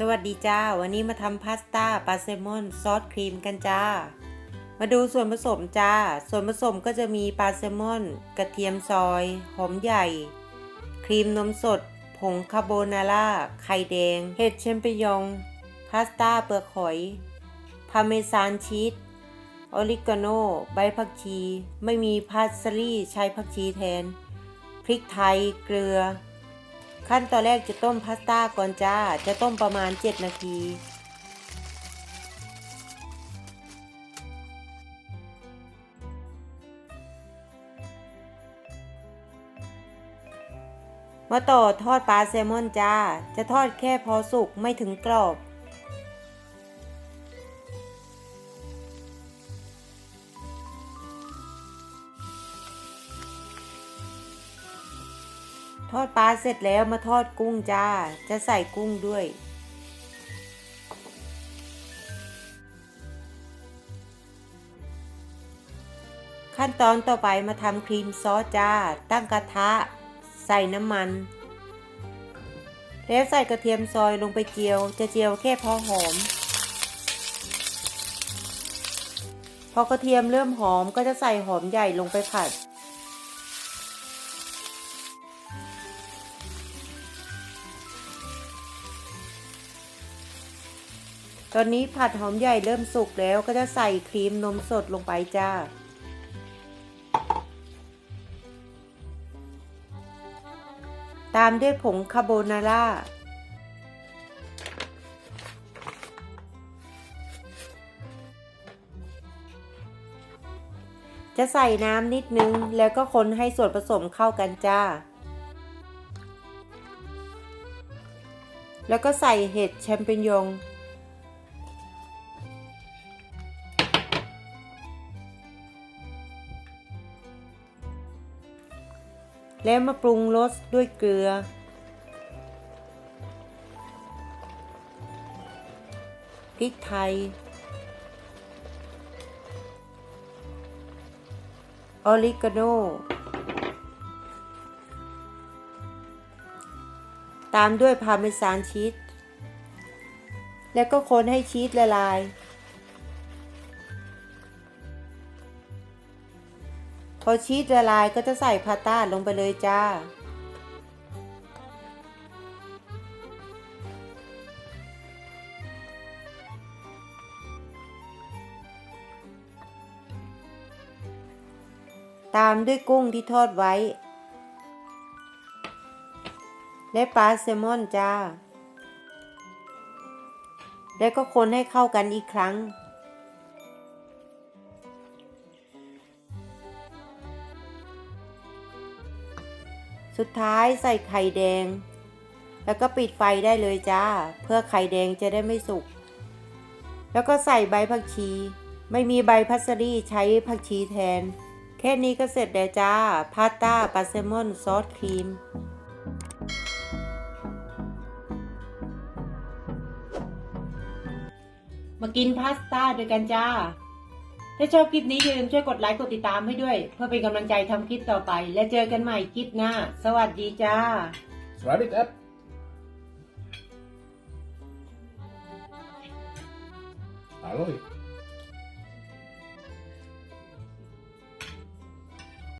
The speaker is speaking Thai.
สวัสดีจ้า วันนี้มาทำพาสต้าปลาแซลมอนซอสครีมกันจ้า มาดูส่วนผสมจ้า ส่วนผสมก็จะมีปลาแซลมอน กระเทียมซอย หอมใหญ่ ครีมนมสด ผงคาโบนาร่า ไข่แดง เห็ดเชมเปญยอง พาสต้าเปลือกหอย พาเมซานชีส ออริกาโน ใบผักชี ไม่มีพาสลีย์ใช้ผักชีแทน พริกไทย เกลือ ขั้นตอนแรกจะต้มพาสต้าก่อนจ้า จะต้มประมาณ 7 นาทีมาต่อทอดปลาแซลมอนจ้า จะทอดแค่พอสุกไม่ถึงกรอบ ทอดปลาเสร็จแล้วมาทอดกุ้งจ้า จะใส่กุ้งด้วย ขั้นตอนต่อไปมาทำครีมซอสจ้า ตั้งกระทะ ใส่น้ำมัน แล้วใส่กระเทียมซอยลงไปเจียว จะเจียวแค่พอหอม พอกระเทียมเริ่มหอมก็จะใส่หอมใหญ่ลงไปผัด ตอนนี้ผัดหอมใหญ่เริ่มสุกแล้วก็จะใส่ครีมนมสดลงไปจ้า ตามด้วยผงคาโบนาร่า จะใส่น้ำนิดนึงแล้วก็คนให้ส่วนผสมเข้ากันจ้า แล้วก็ใส่เห็ดแชมเปญยอง แล้วมาปรุงรสด้วยเกลือ พริกไทย ออริกาโน ตามด้วยพาเมซานชีส แล้วก็คนให้ชีสละลาย อชีสละลายก็จะใส่พาต้าลงไปเลยจ้า ตามด้วยกุ้งที่ทอดไว้ และปลาแซลมอนจ้า แล้วก็คนให้เข้ากันอีกครั้ง สุดท้ายใส่ไข่แดง แล้วก็ปิดไฟได้เลยจ้า เพื่อไข่แดงจะได้ไม่สุก แล้วก็ใส่ใบผักชี ไม่มีใบพัสรีใช้ผักชีแทน แค่นี้ก็เสร็จแล้วจ้า พาสต้าปลาแซลมอนซอสครีมมากินพาสต้าด้วยกันจ้า ถ้าชอบคลิปนี้อย่าลืมช่วยกดไลค์กดติดตามให้ด้วย เพื่อเป็นกำลังใจทำคลิปต่อไป และเจอกันใหม่คลิปหน้า สวัสดีจ้าสวัสดีครับ Halloj.